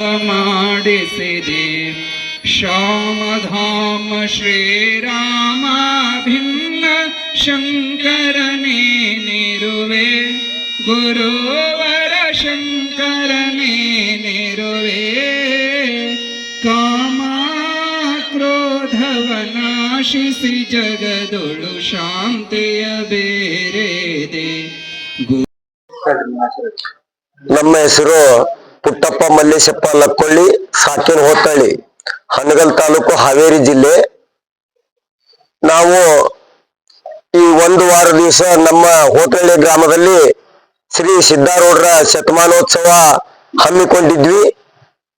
ಮಾಡಿಸಿದೆ ಶ್ಯಾಮಧಾಮ ಶ್ರೀರಾಮ ಭಿನ್ನ ಶಂಕರನೇ ನಿರುವೆ. ಗುರುವರ ಶಂಕರನೇ ನಿರುವೆ. ಕಾಮ ಕ್ರೋಧವನಾಶಿಸಿ ಜಗದೊಳು ಶಾಂತಿಯ ಬೇರೆದೆ. ನಮ್ಮ ಹೆಸರು ಪುಟ್ಟಪ್ಪ ಮಲ್ಲೇಶಪ್ಪ ಲಕ್ಕೊಳ್ಳಿ ಸಾಕಿನ ಹೋತಳ್ಳಿ ಹನಗಲ್ ತಾಲೂಕು ಹಾವೇರಿ ಜಿಲ್ಲೆ. ನಾವು ಈ ಒಂದು ವಾರ ದಿವಸ ನಮ್ಮ ಹೋತಳ್ಳಿ ಗ್ರಾಮದಲ್ಲಿ ಶ್ರೀ ಸಿದ್ದಾರೂಢರ ಶತಮಾನೋತ್ಸವ ಹಮ್ಮಿಕೊಂಡಿದ್ವಿ.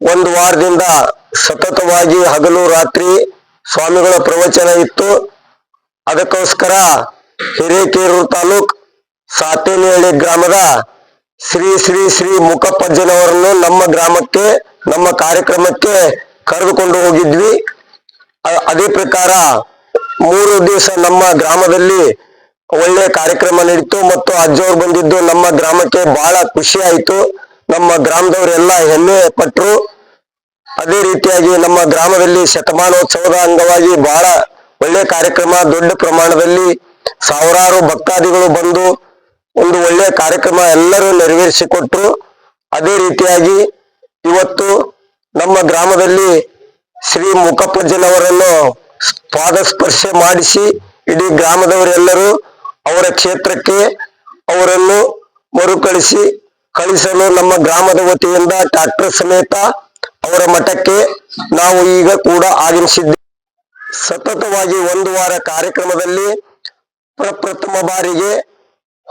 ಒಂದು ವಾರದಿಂದ ಸತತವಾಗಿ ಹಗಲು ರಾತ್ರಿ ಸ್ವಾಮಿಗಳ ಪ್ರವಚನ ಇತ್ತು. ಅದಕ್ಕೋಸ್ಕರ ಹಿರೇಕೇರೂರು ತಾಲೂಕ್ ಸಾತೇನಹಳ್ಳಿ ಗ್ರಾಮದ ಶ್ರೀ ಶ್ರೀ ಶ್ರೀ ಮುಖಪ್ಪಜ್ಜನವರನ್ನು ನಮ್ಮ ಗ್ರಾಮಕ್ಕೆ, ನಮ್ಮ ಕಾರ್ಯಕ್ರಮಕ್ಕೆ ಕರೆದುಕೊಂಡು ಹೋಗಿದ್ವಿ. ಅದೇ ಪ್ರಕಾರ ಮೂರು ದಿವಸ ನಮ್ಮ ಗ್ರಾಮದಲ್ಲಿ ಒಳ್ಳೆ ಕಾರ್ಯಕ್ರಮ ನಡೀತು ಮತ್ತು ಅಜ್ಜವ್ರು ಬಂದಿದ್ದು ನಮ್ಮ ಗ್ರಾಮಕ್ಕೆ ಬಹಳ ಖುಷಿ ಆಯಿತು. ನಮ್ಮ ಗ್ರಾಮದವರೆಲ್ಲ ಹೆಮ್ಮೆ ಪಟ್ರು. ಅದೇ ರೀತಿಯಾಗಿ ನಮ್ಮ ಗ್ರಾಮದಲ್ಲಿ ಶತಮಾನೋತ್ಸವದ ಅಂಗವಾಗಿ ಬಹಳ ಒಳ್ಳೆ ಕಾರ್ಯಕ್ರಮ ದೊಡ್ಡ ಪ್ರಮಾಣದಲ್ಲಿ ಸಾವಿರಾರು ಭಕ್ತಾದಿಗಳು ಬಂದು ಒಂದು ಒಳ್ಳೆಯ ಕಾರ್ಯಕ್ರಮ ಎಲ್ಲರೂ ನೆರವೇರಿಸಿಕೊಟ್ರು ಅದೇ ರೀತಿಯಾಗಿ ಇವತ್ತು ನಮ್ಮ ಗ್ರಾಮದಲ್ಲಿ ಶ್ರೀ ಮುಖಪ್ಪಜ್ಜನವರನ್ನು ಪಾದ ಸ್ಪರ್ಶ ಮಾಡಿಸಿ ಇಡೀ ಗ್ರಾಮದವರೆಲ್ಲರೂ ಅವರ ಕ್ಷೇತ್ರಕ್ಕೆ ಅವರನ್ನು ಮರುಕಳಿಸಿ ಕಳಿಸಲು ನಮ್ಮ ಗ್ರಾಮದ ವತಿಯಿಂದ ಟ್ರಾಕ್ಟರ್ ಸಮೇತ ಅವರ ಮಠಕ್ಕೆ ನಾವು ಈಗ ಕೂಡ ಆಗಮಿಸಿದ್ದೇವೆ ಸತತವಾಗಿ ಒಂದು ವಾರ ಕಾರ್ಯಕ್ರಮದಲ್ಲಿ ಪ್ರಪ್ರಥಮ ಬಾರಿಗೆ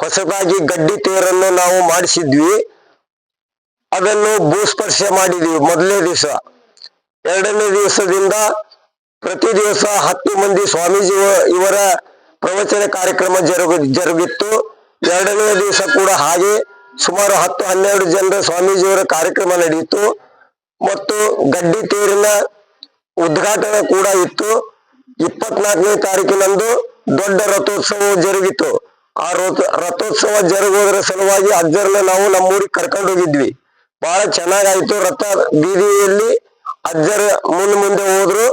ಹೊಸದಾಗಿ ಗಡ್ಡಿ ತೇರನ್ನು ನಾವು ಮಾಡಿಸಿದ್ವಿ. ಅದನ್ನು ಭೂಸ್ಪರ್ಶ ಮಾಡಿದ್ವಿ ಮೊದಲನೇ ದಿವಸ. ಎರಡನೇ ದಿವಸದಿಂದ ಪ್ರತಿ ದಿವಸ ಹತ್ತು ಮಂದಿ ಸ್ವಾಮೀಜಿ ಇವರ ಪ್ರವಚನ ಕಾರ್ಯಕ್ರಮ ಜರುಗ, ಜರುಗಿತ್ತು. ಎರಡನೇ ದಿವಸ ಕೂಡ ಹಾಗೆ ಸುಮಾರು ಹತ್ತು ಹನ್ನೆರಡು ಜನರ ಸ್ವಾಮೀಜಿಯವರ ಕಾರ್ಯಕ್ರಮ ನಡೆಯಿತು ಮತ್ತು ಗಡ್ಡಿ ತೇರಿನ ಉದ್ಘಾಟನೆ ಕೂಡ ಇತ್ತು. ಇಪ್ಪತ್ನಾಲ್ಕನೇ ತಾರೀಕಿನಂದು ದೊಡ್ಡ ರಥೋತ್ಸವ ಜರುಗಿತು. ಆ ರಥ, ರಥೋತ್ಸವ ಜರುಗೋದ್ರ ಸಲುವಾಗಿ ಅಜ್ಜರನ್ನ ನಾವು ನಮ್ಮೂರಿಗೆ ಕರ್ಕೊಂಡು ಹೋಗಿದ್ವಿ. ಬಹಳ ಚೆನ್ನಾಗಾಯ್ತು ರಥ ಬೀದಿಯಲ್ಲಿ. ಅಜ್ಜರ ಮುಂದ್ ಮುಂದೆ ಹೋದ್ರು.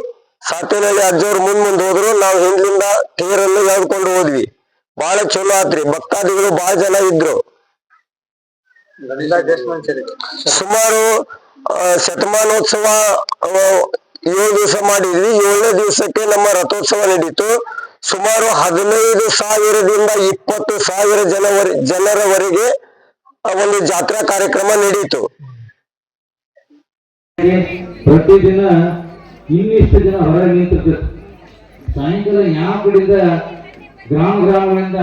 ಸಾತಿನಲ್ಲಿ ಅಜ್ಜವ್ರು ಮುಂದ್ ಮುಂದೆ ಹೋದ್ರು. ನಾವು ಹಿಂದಿಂದ ತೇರನ್ನು ಎಳ್ಕೊಂಡು ಹೋದ್ವಿ. ಬಹಳ ಚಲೋ ಆತ್ರಿ. ಭಕ್ತಾದಿಗಳು ಬಹಳ ಜನ ಇದ್ರು. ಸುಮಾರು ಶತಮಾನೋತ್ಸವ ಏಳು ದಿವಸ ಮಾಡಿದ್ವಿ. ಏಳನೇ ದಿವಸಕ್ಕೆ ನಮ್ಮ ರಥೋತ್ಸವ ನಡೀತು. ಸುಮಾರು ಹದಿನೈದು ಸಾವಿರದಿಂದ ಇಪ್ಪತ್ತು ಸಾವಿರ ಜನವರಿ, ಜನರವರೆಗೆ ಒಂದು ಜಾತ್ರಾ ಕಾರ್ಯಕ್ರಮ ನಡೆಯಿತು ಪ್ರತಿದಿನ ಇನ್ನಿಷ್ಟು ಜನ ಹೊರಗೆ ನಿಂತಿರ್ತಾರೆ. ಸಾಯಂಕಾಲ ಯಾವ ಕಡೆಯಿಂದ ಗ್ರಾಮ ಗ್ರಾಮಗಳಿಂದ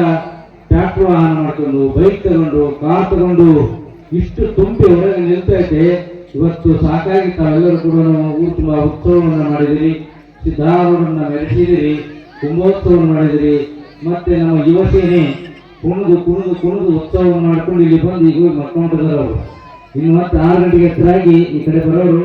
ಟ್ರ್ಯಾಕ್ಟರ್ ವಾಹನ ಮಾಡ್ಕೊಂಡು, ಬೈಕ್ ತಗೊಂಡು, ಕಾರ್ ತಗೊಂಡು ಇಷ್ಟು ತುಂಬಿ ಹೊರಗೆ ನಿಲ್ತೈತೆ ಇವತ್ತು ಸಾಕಾಗಿ ತಾವೆಲ್ಲರೂ ಕೂಡ ಊರು ತುಂಬ ಉತ್ಸವವನ್ನು ಮಾಡಿದಿರಿ ಸಿದ್ಧಾರೂಢರನ್ನ ಮೆರೆಸಿದಿರಿ ಕುಂಭೋತ್ಸವವನ್ನು ಮಾಡಿದ್ರಿ ಮತ್ತೆ ನಮ್ಮ ಯುವ ಸೇನೆ ಕುಣಿದು ಕುಣಿದು ಕುಣಿದು ಉತ್ಸವವನ್ನು ಮಾಡ್ಕೊಂಡು ಇಲ್ಲಿ ಬಂದು ಈಗ ಮಕ್ಕಳು ಇನ್ನು ಮತ್ತೆ ಆರು ಗಂಟೆಗೆ ಎತ್ತರಾಗಿ ಈ ಕಡೆ ಬರೋರು